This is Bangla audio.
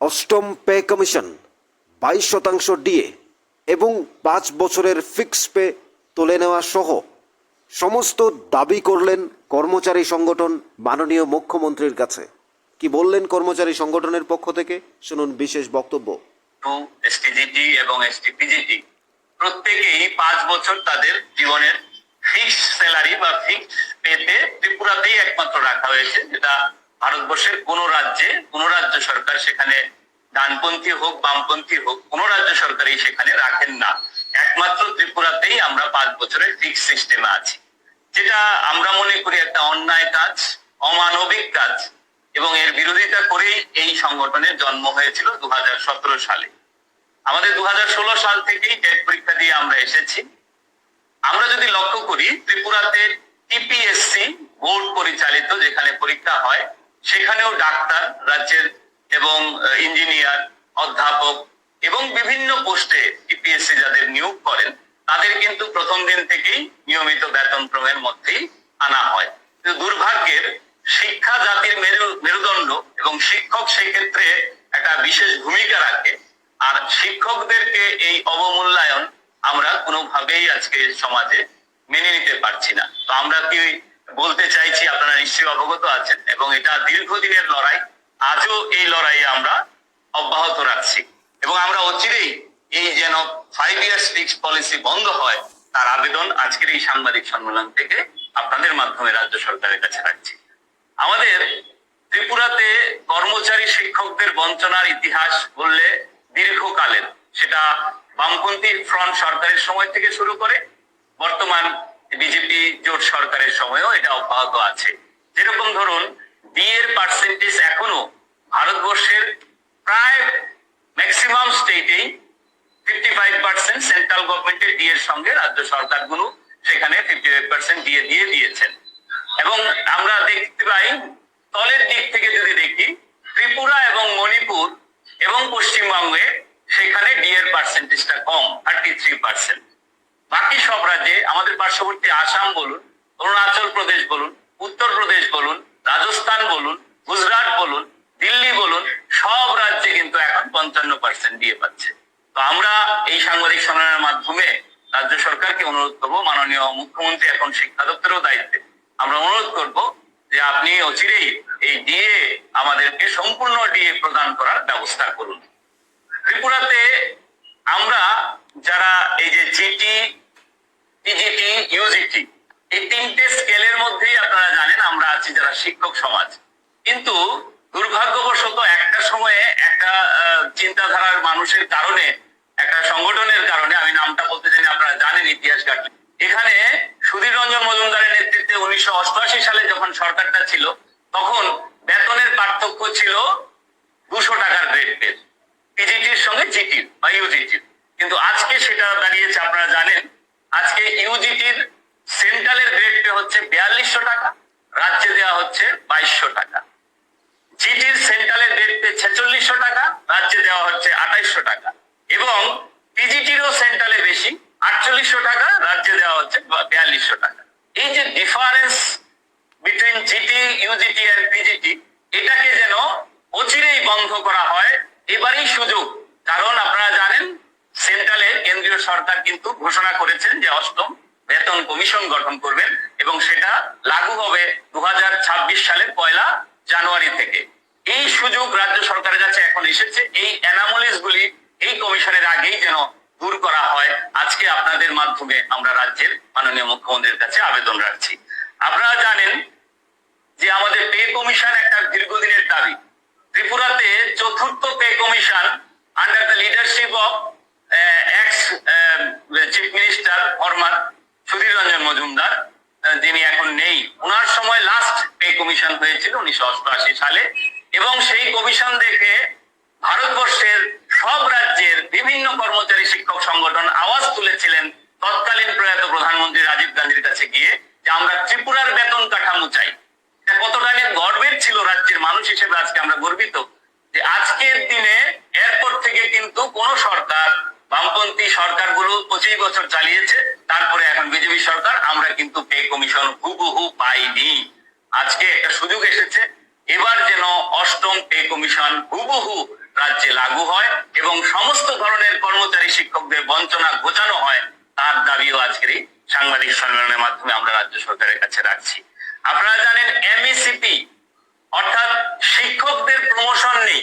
অষ্টম পে কমিশন, বাইশ শতাংশ ডিএ এবং পাঁচ বছরের ফিক্স পে তুলে নেওয়া সহ সমস্ত দাবি করলেন কর্মচারী সংগঠন মাননীয় মুখ্যমন্ত্রীর কাছে। কি বললেন কর্মচারী সংগঠনের পক্ষ থেকে? শুনুন বিশেষ বক্তব্য। এসটিজিটি এবং এসটিপিজিটি প্রত্যেকেই পাঁচ বছর তাদের জীবনের স্যালারি বা পেতে ত্রিপুরাতেই একমাত্র রাখা হয়েছে, যেটা ভারতবর্ষের কোন রাজ্যে, কোন রাজ্য সরকার সেখানে ডানপন্থী হোক, বামপন্থী হোক, কোন রাজ্য সরকারই সেখানে রাখেন না। একমাত্র ত্রিপুরাতেই আমরা পাঁচ বছরের ফিক্স সিস্টেমে আছি। যেটা আমরা মনে করি একটা অন্যায় কাজ, অমানবিক কাজ। এবং এর বিরোধিতা করেই এই সংগঠনের জন্ম হয়েছিল দু হাজার সতেরো সালে। আমাদের দু হাজার ষোলো সাল থেকেই টেট পরীক্ষা দিয়ে আমরা এসেছি। আমরা যদি লক্ষ্য করি, ত্রিপুরাতে টিপিএসসি বোর্ড পরিচালিত যেখানে পরীক্ষা হয় সেখানেও ডাক্তার, রাজ্যের এবং ইঞ্জিনিয়ার অধ্যাপক এবং বিভিন্ন পোস্টে টিপিএসসি যাদের নিয়োগ করেন, তাদের কিন্তু প্রথম দিন থেকেই নিয়মিত বেতন ক্রমের মধ্যেই আনা হয়। দুর্ভাগ্যের শিক্ষা জাতির মেরু, মেরুদণ্ড এবং শিক্ষক সেই ক্ষেত্রে একটা বিশেষ ভূমিকা রাখে। আর শিক্ষকদেরকে এই অবমূল্যায়ন আমরা কোনোভাবেই আজকে সমাজে মেনে নিতে পারছি না। তো আমরা কি বলতে চাইছি, আপনারা নিশ্চয়ই অবগত আছেন, এবং এটা দীর্ঘদিনের লড়াই। আজও এই লড়াইয়ে আমরা অব্যাহত রাখছি। এবং আমরা অচিরেই এই যেন ফাইভ ইয়ার্স ফিক্স পলিসি বন্ধ হয়, তার আবেদন আজকের এই সাংবাদিক সম্মেলন থেকে আপনাদের মাধ্যমে রাজ্য সরকারের কাছে রাখছি। আমাদের ত্রিপুরাতে কর্মচারী শিক্ষকদের বঞ্চনার ইতিহাস বললে দীর্ঘকালের, সেটা বামপন্থী ফ্রন্ট সরকারের সময় থেকে শুরু করে, বর্তমান বিজেপি জোট সরকারের সময়ও এটা অব্যাহত আছে। যেরকম ধরুন, বিয়ের পার্সেন্টেজ এখনও ভারতবর্ষের প্রায় ম্যাক্সিমাম স্টেটেই ফিফটি ফাইভ পার্সেন্ট সেন্ট্রাল গভর্নমেন্টের ডিএর সঙ্গে রাজ্য সরকারগুলো সেখানে ফিফটি ফাইভ পার্সেন্ট দিয়ে দিয়ে দিয়েছেন। এবং আমরা দেখতে পাই, তলের দিক থেকে যদি দেখি, ত্রিপুরা এবং মণিপুর এবং পশ্চিমবঙ্গে সেখানে ডিএর পার্সেন্টেজটা কম থার্টি থ্রি পার্সেন্ট বাকি সব রাজ্যে আমাদের পার্শ্ববর্তী আসাম বলুন, অরুণাচল প্রদেশ বলুন উত্তরপ্রদেশ বলুন, রাজস্থান বলুন, গুজরাট বলুন, দিল্লি বলুন, সব রাজ্যে কিন্তু এখন পঞ্চান্ন পার্সেন্ট দিয়ে পাচ্ছে। তো আমরা এই সাংবাদিক সম্মেলনের মাধ্যমে রাজ্য সরকারকে অনুরোধ করব, মাননীয় মুখ্যমন্ত্রী এখন শিক্ষা দপ্তরেও দায়িত্বে। আমরা অনুরোধ করব যে আপনি অচিরেই এই ডিএ আমাদেরকে সম্পূর্ণ ডিএ প্রদান করার ব্যবস্থা করুন। ত্রিপুরাতে আমরা যারা এই যে জিটি টিজিটি ইউজিটি এই তিনটে স্কেলের মধ্যেই আপনারা জানেন আমরা আছি যারা শিক্ষক সমাজ। কিন্তু দুর্ভাগ্যবশত একটা সময়ে একটা চিন্তাধারার মানুষের কারণে একটা সংগঠনের কারণে আমি নামটা বলতে চাই না, আপনারা জানেন ইতিহাস ঘাটলে। এখানে সুধীর রঞ্জন মজুমদারের নেতৃত্বে উনিশশো অষ্টআশি সালে যখন সরকারটা ছিল তখন বেতনের পার্থক্য ছিল দুশো টাকার গ্রেড পে পিজিটির সঙ্গে জিটির বা ইউজিটির কিন্তু আজকে সেটা দাঁড়িয়েছে আপনারা জানেন আজকে ইউজিটির সেন্ট্রালের গ্রেড পে হচ্ছে বিয়াল্লিশশো টাকা, রাজ্যে দেওয়া হচ্ছে বাইশশো টাকা। জিটির সেন্ট্রালের রেট পে ছেচল্লিশশো টাকা, রাজ্যে দেওয়া হচ্ছে আঠাইশশো টাকা। এবং পিজিটিরও সেন্ট্রালে বেশি, আটচল্লিশশো টাকা, রাজ্যে দেওয়া হচ্ছে বিয়াল্লিশশো টাকা। এই যে difference between GT, UGT and PGT, এটাকে যেন অচিরেই বন্ধ করা হয়, এবারই সুযোগ। কারণ আপনারা জানেন সরকার কিন্তু ঘোষণা করেছেন যে অষ্টম বেতন কমিশন গঠন করবেন এবং সেটা লাগু হবে দু সালের পয়লা জানুয়ারি থেকে। এই সুযোগ রাজ্য সরকারের কাছে এখন এসেছে। এই অ্যানামলিস গুলি এই কমিশনের আগেই যেন দূর করা হয়। আজকে আপনাদের মাধ্যমে আমরা রাজ্যের মাননীয় মুখ্যমন্ত্রীর কাছে আবেদন রাখছি। আপনারা জানেন যে আমাদের পে কমিশন একটা দীর্ঘদিনের দাবি। ত্রিপুরাতে চতুর্থ pay commission under the leadership of minister Sudhir Ranjan Majumder যিনি এখন নেই। ওনার সময় লাস্ট পে কমিশন হয়েছিল উনিশশো অষ্টআশি সালে। এবং সেই কমিশন দেখে ভারতবর্ষের সব রাজ্যের বিভিন্ন কর্মচারী শিক্ষক সংগঠন আওয়াজ তুলেছিলেন তৎকালীন প্রয়াত প্রধানমন্ত্রী রাজীব গান্ধীর কাছে গিয়ে যে আমরা ত্রিপুরার বেতন কাঠামো চাই। কতটা যে গর্বের ছিল রাজ্যের মানুষ হিসেবে আজকে আমরা গর্বিত যে আজকের দিনে এরপর থেকে কিন্তু কোন সরকার, বামপন্থী সরকারগুলো পঁচিশ বছর চালিয়েছে। তারপরে এখন বিজেপি সরকার, আমরা কিন্তু পে কমিশন হুবহু পাইনি। আজকে একটা সুযোগ এসেছে, এবার যেন অষ্টম পে কমিশন হুবহু রাজ্যে লাগু হয় এবং সমস্ত ধরনের কর্মচারী শিক্ষকদের বঞ্চনা ঘোচানো হয়, তার দাবিও আজকের এই সাংবাদিক সম্মেলনের মাধ্যমে আমরা রাজ্য সরকারের কাছে রাখছি। আপনারা জানেন এমএসিপি অর্থাৎ শিক্ষকদের প্রমোশন নেই।